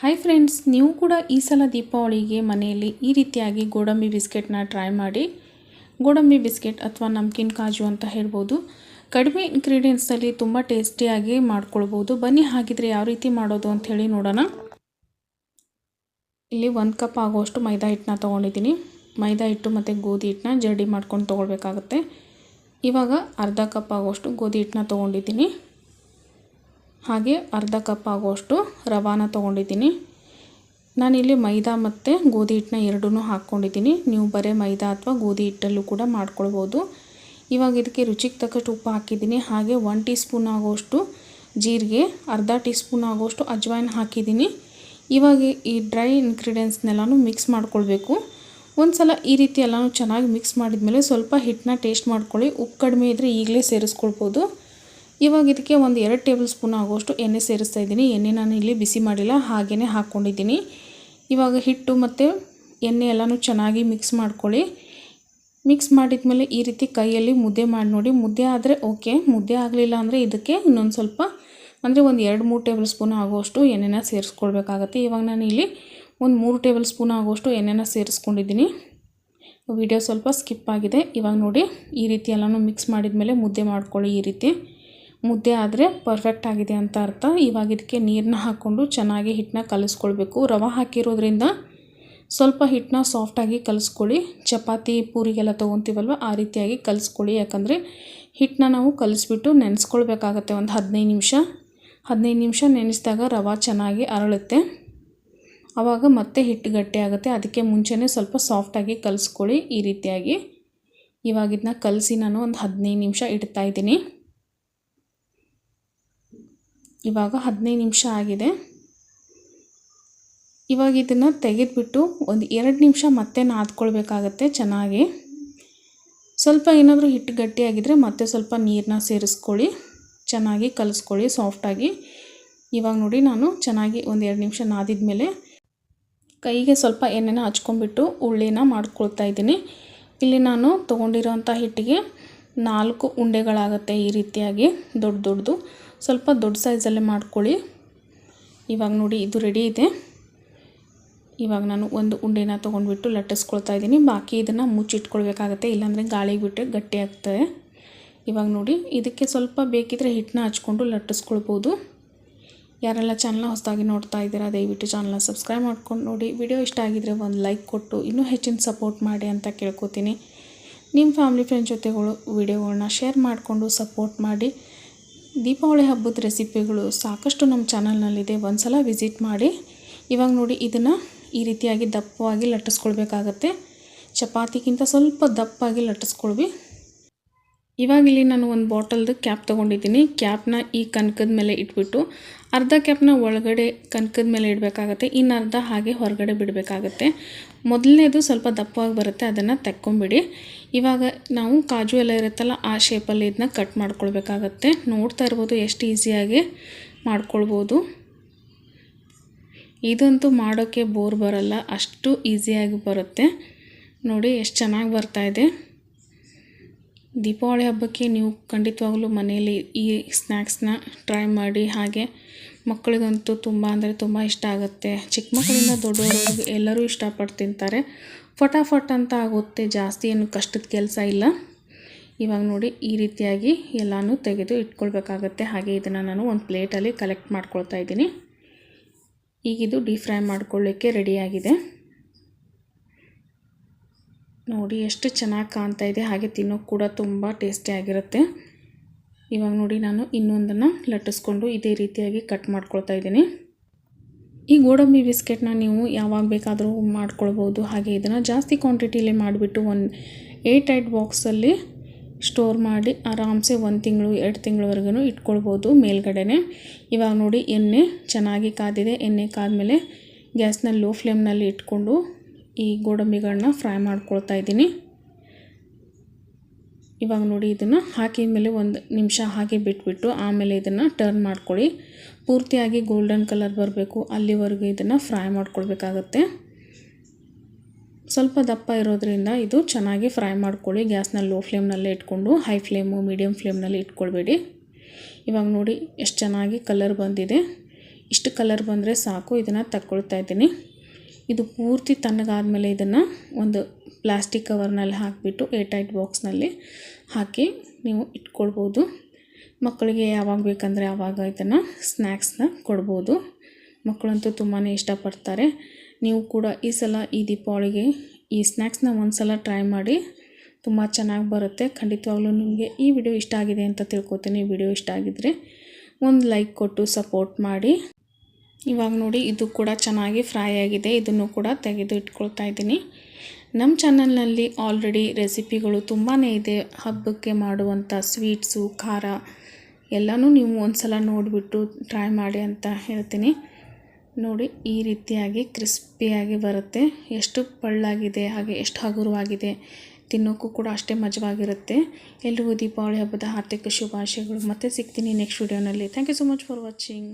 Hi friends ನೀವು ಕೂಡ ಈ ಸಲ ದೀಪಾವಳಿಗೆ ಮನೆಯಲ್ಲಿ ಈ ರೀತಿಯಾಗಿ ಗೋಡಂಬಿ ಬಿಸ್ಕೆಟ್ನ ಟ್ರೈ ಮಾಡಿ. ಗೋಡಂಬಿ ಬಿಸ್ಕೆಟ್ ಅಥವಾ ನಮ್ಕಿನ್ ಕಾಜು ಅಂತ ಹೇಳ್ಬೋದು. ಕಡಿಮೆ ಇನ್ಗ್ರೀಡಿಯೆಂಟ್ಸಲ್ಲಿ ತುಂಬ ಟೇಸ್ಟಿಯಾಗಿ ಮಾಡ್ಕೊಳ್ಬೋದು. ಬನ್ನಿ ಹಾಗಿದ್ರೆ ಯಾವ ರೀತಿ ಮಾಡೋದು ಅಂತ ಹೇಳಿ ನೋಡೋಣ. ಇಲ್ಲಿ ಒಂದು ಕಪ್ ಆಗುವಷ್ಟು ಮೈದಾ ಹಿಟ್ಟನ್ನ ತೊಗೊಂಡಿದ್ದೀನಿ. ಮೈದಾ ಹಿಟ್ಟು ಮತ್ತು ಗೋಧಿ ಹಿಟ್ಟನ್ನ ಜಡ್ಡಿ ಮಾಡ್ಕೊಂಡು ತೊಗೊಳ್ಬೇಕಾಗತ್ತೆ. ಇವಾಗ ಅರ್ಧ ಕಪ್ ಆಗುವಷ್ಟು ಗೋಧಿ ಹಿಟ್ಟನ್ನ ತೊಗೊಂಡಿದ್ದೀನಿ. ಹಾಗೆ ಅರ್ಧ ಕಪ್ ಆಗುವಷ್ಟು ರವಾನ ತೊಗೊಂಡಿದ್ದೀನಿ. ನಾನಿಲ್ಲಿ ಮೈದಾ ಮತ್ತು ಗೋಧಿ ಹಿಟ್ಟನ್ನ ಎರಡೂ ಹಾಕ್ಕೊಂಡಿದ್ದೀನಿ. ನೀವು ಬರೀ ಮೈದಾ ಅಥವಾ ಗೋಧಿ ಹಿಟ್ಟಲ್ಲೂ ಕೂಡ ಮಾಡ್ಕೊಳ್ಬೋದು. ಇವಾಗ ಇದಕ್ಕೆ ರುಚಿಗೆ ತಕ್ಕಷ್ಟು ಉಪ್ಪು ಹಾಕಿದ್ದೀನಿ. ಹಾಗೆ ಒನ್ ಟೀ ಸ್ಪೂನ್ ಆಗುವಷ್ಟು ಜೀರಿಗೆ, ಅರ್ಧ ಟೀ ಸ್ಪೂನ್ ಆಗುವಷ್ಟು ಅಜ್ವಾಯಿನ್ ಹಾಕಿದ್ದೀನಿ. ಇವಾಗ ಈ ಡ್ರೈ ಇನ್ಗ್ರೀಡಿಯೆಂಟ್ಸ್ನೆಲ್ಲನೂ ಮಿಕ್ಸ್ ಮಾಡ್ಕೊಳ್ಬೇಕು. ಒಂದು ಸಲ ಈ ರೀತಿ ಎಲ್ಲನೂ ಚೆನ್ನಾಗಿ ಮಿಕ್ಸ್ ಮಾಡಿದ್ಮೇಲೆ ಸ್ವಲ್ಪ ಹಿಟ್ಟನ್ನ ಟೇಸ್ಟ್ ಮಾಡ್ಕೊಳ್ಳಿ. ಉಪ್ಪು ಕಡಿಮೆ ಇದ್ದರೆ ಈಗಲೇ ಸೇರಿಸ್ಕೊಳ್ಬೋದು. ಇವಾಗ ಇದಕ್ಕೆ ಒಂದು ಎರಡು ಟೇಬಲ್ ಸ್ಪೂನ್ ಆಗುವಷ್ಟು ಎಣ್ಣೆ ಸೇರಿಸ್ತಾ ಇದ್ದೀನಿ. ಎಣ್ಣೆ ನಾನು ಇಲ್ಲಿ ಬಿಸಿ ಮಾಡಿಲ್ಲ ಹಾಗೆಯೇ ಹಾಕ್ಕೊಂಡಿದ್ದೀನಿ ಇವಾಗ ಹಿಟ್ಟು ಮತ್ತು ಎಣ್ಣೆ ಎಲ್ಲನೂ ಚೆನ್ನಾಗಿ ಮಿಕ್ಸ್ ಮಾಡ್ಕೊಳ್ಳಿ. ಮಿಕ್ಸ್ ಮಾಡಿದ ಮೇಲೆ ಈ ರೀತಿ ಕೈಯಲ್ಲಿ ಮುದ್ದೆ ಮಾಡಿ ನೋಡಿ. ಮುದ್ದೆ ಆದರೆ ಓಕೆ ಮುದ್ದೆ ಆಗಲಿಲ್ಲ ಅಂದರೆ ಇದಕ್ಕೆ ಇನ್ನೊಂದು ಸ್ವಲ್ಪ, ಅಂದರೆ ಒಂದು ಎರಡು ಮೂರು ಟೇಬಲ್ ಸ್ಪೂನ್ ಆಗುವಷ್ಟು ಎಣ್ಣೆನ ಸೇರಿಸ್ಕೊಳ್ಬೇಕಾಗತ್ತೆ. ಇವಾಗ ನಾನು ಇಲ್ಲಿ ಒಂದು ಮೂರು ಟೇಬಲ್ ಸ್ಪೂನ್ ಆಗುವಷ್ಟು ಎಣ್ಣೆನ ಸೇರಿಸ್ಕೊಂಡಿದ್ದೀನಿ. ವಿಡಿಯೋ ಸ್ವಲ್ಪ ಸ್ಕಿಪ್ ಆಗಿದೆ. ಇವಾಗ ನೋಡಿ, ಈ ರೀತಿ ಎಲ್ಲನೂ ಮಿಕ್ಸ್ ಮಾಡಿದ ಮೇಲೆ ಮುದ್ದೆ ಮಾಡ್ಕೊಳ್ಳಿ ಈ ರೀತಿ. ಮುದ್ದೆ ಆದರೆ ಪರ್ಫೆಕ್ಟ್ ಆಗಿದೆ ಅಂತ ಅರ್ಥ. ಇವಾಗ ಇದಕ್ಕೆ ನೀರನ್ನ ಹಾಕ್ಕೊಂಡು ಚೆನ್ನಾಗಿ ಹಿಟ್ಟನ್ನ ಕಲಿಸ್ಕೊಳ್ಬೇಕು. ರವೆ ಹಾಕಿರೋದ್ರಿಂದ ಸ್ವಲ್ಪ ಹಿಟ್ಟನ್ನ ಸಾಫ್ಟಾಗಿ ಕಲಿಸ್ಕೊಳ್ಳಿ. ಚಪಾತಿ, ಪೂರಿಗೆಲ್ಲ ತೊಗೊತೀವಲ್ವ, ಆ ರೀತಿಯಾಗಿ ಕಲಿಸ್ಕೊಳ್ಳಿ. ಯಾಕಂದರೆ ಹಿಟ್ಟನ್ನ ನಾವು ಕಲಿಸ್ಬಿಟ್ಟು ನೆನೆಸ್ಕೊಳ್ಬೇಕಾಗತ್ತೆ ಒಂದು ಹದಿನೈದು ನಿಮಿಷ. ಹದಿನೈದು ನಿಮಿಷ ನೆನೆಸಿದಾಗ ರವ ಚೆನ್ನಾಗಿ ಅರಳುತ್ತೆ. ಆವಾಗ ಮತ್ತೆ ಹಿಟ್ಟು ಗಟ್ಟಿ ಆಗುತ್ತೆ. ಅದಕ್ಕೆ ಮುಂಚೆನೇ ಸ್ವಲ್ಪ ಸಾಫ್ಟಾಗಿ ಕಲಿಸ್ಕೊಳ್ಳಿ ಈ ರೀತಿಯಾಗಿ. ಇವಾಗಿದ್ನ ಇದನ್ನ ಕಲಸಿ ನಾನು ಒಂದು ಹದಿನೈದು ನಿಮಿಷ ಇಡ್ತಾ ಇದ್ದೀನಿ. ಇವಾಗ ಹದಿನೈದು ನಿಮಿಷ ಆಗಿದೆ. ಇವಾಗ ಇದನ್ನು ತೆಗೆದುಬಿಟ್ಟು ಒಂದು ಎರಡು ನಿಮಿಷ ಮತ್ತೆ ನಾದ್ಕೊಳ್ಬೇಕಾಗತ್ತೆ ಚೆನ್ನಾಗಿ. ಸ್ವಲ್ಪ ಏನಾದರೂ ಹಿಟ್ಟು ಗಟ್ಟಿಯಾಗಿದ್ದರೆ ಮತ್ತೆ ಸ್ವಲ್ಪ ನೀರನ್ನ ಸೇರಿಸ್ಕೊಳ್ಳಿ. ಚೆನ್ನಾಗಿ ಕಲಿಸ್ಕೊಳ್ಳಿ ಸಾಫ್ಟಾಗಿ. ಇವಾಗ ನೋಡಿ ನಾನು ಚೆನ್ನಾಗಿ ಒಂದು ಎರಡು ನಿಮಿಷ ನಾದಿದ ಮೇಲೆ ಕೈಗೆ ಸ್ವಲ್ಪ ಎಣ್ಣೆನ ಹಚ್ಕೊಂಡ್ಬಿಟ್ಟು ಉಳ್ಳಿನ ಮಾಡ್ಕೊಳ್ತಾ ಇದ್ದೀನಿ. ಇಲ್ಲಿ ನಾನು ತೊಗೊಂಡಿರೋಂಥ ಹಿಟ್ಟಿಗೆ ನಾಲ್ಕು ಉಂಡೆಗಳಾಗುತ್ತೆ ಈ ರೀತಿಯಾಗಿ, ದೊಡ್ಡ ದೊಡ್ಡದು ಸ್ವಲ್ಪ ದೊಡ್ಡ ಸೈಜಲ್ಲೇ ಮಾಡ್ಕೊಳ್ಳಿ. ಇವಾಗ ನೋಡಿ ಇದು ರೆಡಿ ಇದೆ. ಇವಾಗ ನಾನು ಒಂದು ಉಂಡೆನ ತೊಗೊಂಡ್ಬಿಟ್ಟು ಲಟ್ಟಿಸ್ಕೊಳ್ತಾ ಇದ್ದೀನಿ. ಬಾಕಿ ಇದನ್ನು ಮುಚ್ಚಿಟ್ಕೊಳ್ಬೇಕಾಗತ್ತೆ, ಇಲ್ಲಾಂದರೆ ಗಾಳಿಗೆ ಬಿಟ್ಟರೆ ಗಟ್ಟಿ ಆಗ್ತದೆ. ಇವಾಗ ನೋಡಿ, ಇದಕ್ಕೆ ಸ್ವಲ್ಪ ಬೇಕಿದ್ದರೆ ಹಿಟ್ಟನ್ನ ಹಚ್ಕೊಂಡು ಲಟ್ಟಿಸ್ಕೊಳ್ಬೋದು. ಯಾರೆಲ್ಲ ಚಾನಲ್ನ ಹೊಸದಾಗಿ ನೋಡ್ತಾ ಇದ್ದೀರಾ, ದಯವಿಟ್ಟು ಚಾನಲ್ನ ಸಬ್ಸ್ಕ್ರೈಬ್ ಮಾಡ್ಕೊಂಡು ನೋಡಿ. ವಿಡಿಯೋ ಇಷ್ಟ ಆಗಿದ್ದರೆ ಒಂದು ಲೈಕ್ ಕೊಟ್ಟು, ಇನ್ನೂ ಹೆಚ್ಚಿನ ಸಪೋರ್ಟ್ ಮಾಡಿ ಅಂತ ಕೇಳ್ಕೊತೀನಿ. ನಿಮ್ಮ ಫ್ಯಾಮಿಲಿ ಫ್ರೆಂಡ್ಸ್ ಜೊತೆಗಳು ವಿಡಿಯೋಗಳನ್ನ ಶೇರ್ ಮಾಡಿಕೊಂಡು ಸಪೋರ್ಟ್ ಮಾಡಿ. ದೀಪಾವಳಿ ಹಬ್ಬದ ರೆಸಿಪಿಗಳು ಸಾಕಷ್ಟು ನಮ್ಮ ಚಾನಲ್ನಲ್ಲಿದೆ. ಒಂದು ಸಲ ವಿಸಿಟ್ ಮಾಡಿ. ಇವಾಗ ನೋಡಿ ಇದನ್ನು ಈ ರೀತಿಯಾಗಿ ದಪ್ಪವಾಗಿ ಲಟ್ಟಿಸ್ಕೊಳ್ಬೇಕಾಗತ್ತೆ. ಚಪಾತಿಗಿಂತ ಸ್ವಲ್ಪ ದಪ್ಪಾಗಿ ಲಟ್ಟಿಸ್ಕೊಳ್ವಿ. ಇವಾಗ ಇಲ್ಲಿ ನಾನು ಒಂದು ಬಾಟಲ್ದು ಕ್ಯಾಪ್ ತೊಗೊಂಡಿದ್ದೀನಿ. ಕ್ಯಾಪ್ನ ಈ ಕನಕದ ಮೇಲೆ ಇಟ್ಬಿಟ್ಟು ಅರ್ಧ ಕ್ಯಾಪ್ನ ಒಳಗಡೆ ಕನಕದ ಮೇಲೆ ಇಡಬೇಕಾಗತ್ತೆ, ಇನ್ನು ಅರ್ಧ ಹಾಗೆ ಹೊರಗಡೆ ಬಿಡಬೇಕಾಗತ್ತೆ. ಮೊದಲನೇದು ಸ್ವಲ್ಪ ದಪ್ಪವಾಗಿ ಬರುತ್ತೆ, ಅದನ್ನು ತೆಕ್ಕೊಂಬಿಡಿ. ಇವಾಗ ನಾವು ಕಾಜು ಎಲ್ಲ ಇರುತ್ತಲ್ಲ, ಆ ಶೇಪಲ್ಲಿ ಇದನ್ನ ಕಟ್ ಮಾಡ್ಕೊಳ್ಬೇಕಾಗತ್ತೆ. ನೋಡ್ತಾ ಇರ್ಬೋದು, ಎಷ್ಟು ಈಸಿಯಾಗಿ ಮಾಡ್ಕೊಳ್ಬೋದು. ಇದಂತೂ ಮಾಡೋಕ್ಕೆ ಬೋರ್ ಬರಲ್ಲ, ಅಷ್ಟು ಈಸಿಯಾಗಿ ಬರುತ್ತೆ. ನೋಡಿ, ಎಷ್ಟು ಚೆನ್ನಾಗಿ ಬರ್ತಾಯಿದೆ ದೀಪಾವಳಿ ಹಬ್ಬಕ್ಕೆ ನೀವು ಖಂಡಿತವಾಗಲೂ ಮನೆಯಲ್ಲಿ ಈ ಸ್ನ್ಯಾಕ್ಸ್ನ ಟ್ರೈ ಮಾಡಿ, ಹಾಗೆ ಮಕ್ಕಳಿಗಂತೂ ತುಂಬ ಅಂದರೆ ತುಂಬ ಇಷ್ಟ ಆಗುತ್ತೆ. ಚಿಕ್ಕ ಮಕ್ಕಳಿಂದ ದೊಡ್ಡವರವರೆಗೂ ಎಲ್ಲರೂ ಇಷ್ಟಪಟ್ಟು ತಿಂತಾರೆ. ಫಟಾಫಟ್ ಅಂತ ಆಗುತ್ತೆ, ಜಾಸ್ತಿ ಏನು ಕಷ್ಟದ ಕೆಲಸ ಇಲ್ಲ. ಇವಾಗ ನೋಡಿ, ಈ ರೀತಿಯಾಗಿ ಎಲ್ಲನೂ ತೆಗೆದು ಇಟ್ಕೊಳ್ಬೇಕಾಗತ್ತೆ. ಹಾಗೆ ಇದನ್ನು ನಾನು ಒಂದು ಪ್ಲೇಟಲ್ಲಿ ಕಲೆಕ್ಟ್ ಮಾಡ್ಕೊಳ್ತಾ ಇದ್ದೀನಿ. ಈಗಿದು ಡೀಪ್ ಫ್ರೈ ಮಾಡ್ಕೊಳ್ಳಿಕ್ಕೆ ರೆಡಿಯಾಗಿದೆ ನೋಡಿ ಎಷ್ಟು ಚೆನ್ನಾಗಿ ಕಾಣ್ತಾ ಇದೆ. ಹಾಗೆ ತಿನ್ನೋಕೆ ಕೂಡ ತುಂಬ ಟೇಸ್ಟಿಯಾಗಿರುತ್ತೆ ಇವಾಗ ನೋಡಿ ನಾನು ಇನ್ನೊಂದನ್ನು ಲಟ್ಟಿಸ್ಕೊಂಡು ಇದೇ ರೀತಿಯಾಗಿ ಕಟ್ ಮಾಡ್ಕೊಳ್ತಾ ಇದ್ದೀನಿ. ಈ ಗೋಡಂಬಿ ಬಿಸ್ಕೆಟ್ನ ನೀವು ಯಾವಾಗ ಬೇಕಾದರೂ ಮಾಡ್ಕೊಳ್ಬೋದು. ಹಾಗೆ ಇದನ್ನು ಜಾಸ್ತಿ ಕ್ವಾಂಟಿಟಿಲಿ ಮಾಡಿಬಿಟ್ಟು ಒಂದು ಏಟ್ ಐಟ್ ಬಾಕ್ಸಲ್ಲಿ ಸ್ಟೋರ್ ಮಾಡಿ ಆರಾಮ್ಸೆ ಒಂದು ತಿಂಗಳು, ಎರಡು ತಿಂಗಳವರೆಗೂ ಇಟ್ಕೊಳ್ಬೋದು ಮೇಲ್ಗಡೆನೆ. ಇವಾಗ ನೋಡಿ ಎಣ್ಣೆ ಚೆನ್ನಾಗಿ ಕಾದಿದೆ. ಎಣ್ಣೆ ಕಾದ್ಮೇಲೆ ಗ್ಯಾಸ್ನ ಲೋ ಫ್ಲೇಮ್ನಲ್ಲಿ ಇಟ್ಕೊಂಡು ಈ ಗೋಡಂಬಿಗಳನ್ನ ಫ್ರೈ ಮಾಡ್ಕೊಳ್ತಾ ಇದ್ದೀನಿ. ಇವಾಗ ನೋಡಿ ಇದನ್ನು ಹಾಕಿದ ಮೇಲೆ ಒಂದು ನಿಮಿಷ ಹಾಗೆ ಬಿಟ್ಬಿಟ್ಟು ಆಮೇಲೆ ಇದನ್ನು ಟರ್ನ್ ಮಾಡ್ಕೊಳ್ಳಿ. ಪೂರ್ತಿಯಾಗಿ ಗೋಲ್ಡನ್ ಕಲರ್ ಬರಬೇಕು. ಅಲ್ಲಿವರೆಗೂ ಇದನ್ನು ಫ್ರೈ ಮಾಡ್ಕೊಳ್ಬೇಕಾಗತ್ತೆ. ಸ್ವಲ್ಪ ದಪ್ಪ ಇರೋದ್ರಿಂದ ಇದು ಚೆನ್ನಾಗಿ ಫ್ರೈ ಮಾಡ್ಕೊಳ್ಳಿ. ಗ್ಯಾಸ್ನ ಲೋ ಫ್ಲೇಮ್ನಲ್ಲೇ ಇಟ್ಕೊಂಡು, ಹೈ ಫ್ಲೇಮು ಮೀಡಿಯಮ್ ಫ್ಲೇಮ್ನಲ್ಲಿ ಇಟ್ಕೊಳ್ಬೇಡಿ. ಇವಾಗ ನೋಡಿ ಎಷ್ಟು ಚೆನ್ನಾಗಿ ಕಲರ್ ಬಂದಿದೆ. ಇಷ್ಟು ಕಲರ್ ಬಂದರೆ ಸಾಕು. ಇದನ್ನು ತಗೊಳ್ತಾ ಇದ್ದೀನಿ. ಇದು ಪೂರ್ತಿ ತಣ್ಣಗಾದ್ಮೇಲೆ ಇದನ್ನು ಒಂದು ಪ್ಲಾಸ್ಟಿಕ್ ಕವರ್ನಲ್ಲಿ ಹಾಕಿಬಿಟ್ಟು ಏರ್ಟೈಟ್ ಬಾಕ್ಸ್ನಲ್ಲಿ ಹಾಕಿ ನೀವು ಇಟ್ಕೊಳ್ಬೋದು. ಮಕ್ಕಳಿಗೆ ಯಾವಾಗ ಬೇಕಂದರೆ ಆವಾಗ ಇದನ್ನು ಸ್ನ್ಯಾಕ್ಸ್ನ ಕೊಡ್ಬೋದು. ಮಕ್ಕಳಂತೂ ತುಂಬಾ ಇಷ್ಟಪಡ್ತಾರೆ. ನೀವು ಕೂಡ ಈ ಸಲ ಈ ದೀಪಾವಳಿಗೆ ಈ ಸ್ನ್ಯಾಕ್ಸ್ನ ಒಂದು ಸಲ ಟ್ರೈ ಮಾಡಿ. ತುಂಬ ಚೆನ್ನಾಗಿ ಬರುತ್ತೆ. ಖಂಡಿತವಾಗ್ಲೂ ನಿಮಗೆ ಈ ವಿಡಿಯೋ ಇಷ್ಟ ಆಗಿದೆ ಅಂತ ತಿಳ್ಕೊತೀನಿ. ವಿಡಿಯೋ ಇಷ್ಟ ಆಗಿದ್ದರೆ ಒಂದು ಲೈಕ್ ಕೊಟ್ಟು ಸಪೋರ್ಟ್ ಮಾಡಿ. ಇವಾಗ ನೋಡಿ, ಇದು ಕೂಡ ಚೆನ್ನಾಗಿ ಫ್ರೈ ಆಗಿದೆ. ಇದನ್ನು ಕೂಡ ತೆಗೆದು ಇಟ್ಕೊಳ್ತಾ ಇದ್ದೀನಿ. ನಮ್ಮ ಚಾನಲ್ನಲ್ಲಿ ಆಲ್ರೆಡಿ ರೆಸಿಪಿಗಳು ತುಂಬಾ ಇದೆ. ಹಬ್ಬಕ್ಕೆ ಮಾಡುವಂಥ ಸ್ವೀಟ್ಸು, ಖಾರ ಎಲ್ಲನೂ ನೀವು ಒಂದು ಸಲ ನೋಡಿಬಿಟ್ಟು ಟ್ರೈ ಮಾಡಿ ಅಂತ ಹೇಳ್ತೀನಿ. ನೋಡಿ, ಈ ರೀತಿಯಾಗಿ ಕ್ರಿಸ್ಪಿಯಾಗಿ ಬರುತ್ತೆ. ಎಷ್ಟು ಪಳ್ಳಾಗಿದೆ, ಹಾಗೆ ಎಷ್ಟು ಹಗುರವಾಗಿದೆ. ತಿನ್ನೋಕ್ಕೂ ಕೂಡ ಅಷ್ಟೇ ಮಜವಾಗಿರುತ್ತೆ. ಎಲ್ರಿಗೂ ದೀಪಾವಳಿ ಹಬ್ಬದ ಹಾರ್ದಿಕ ಶುಭಾಶಯಗಳು. ಮತ್ತೆ ಸಿಗ್ತೀನಿ ನೆಕ್ಸ್ಟ್ ವಿಡಿಯೋನಲ್ಲಿ. Thank you so much for watching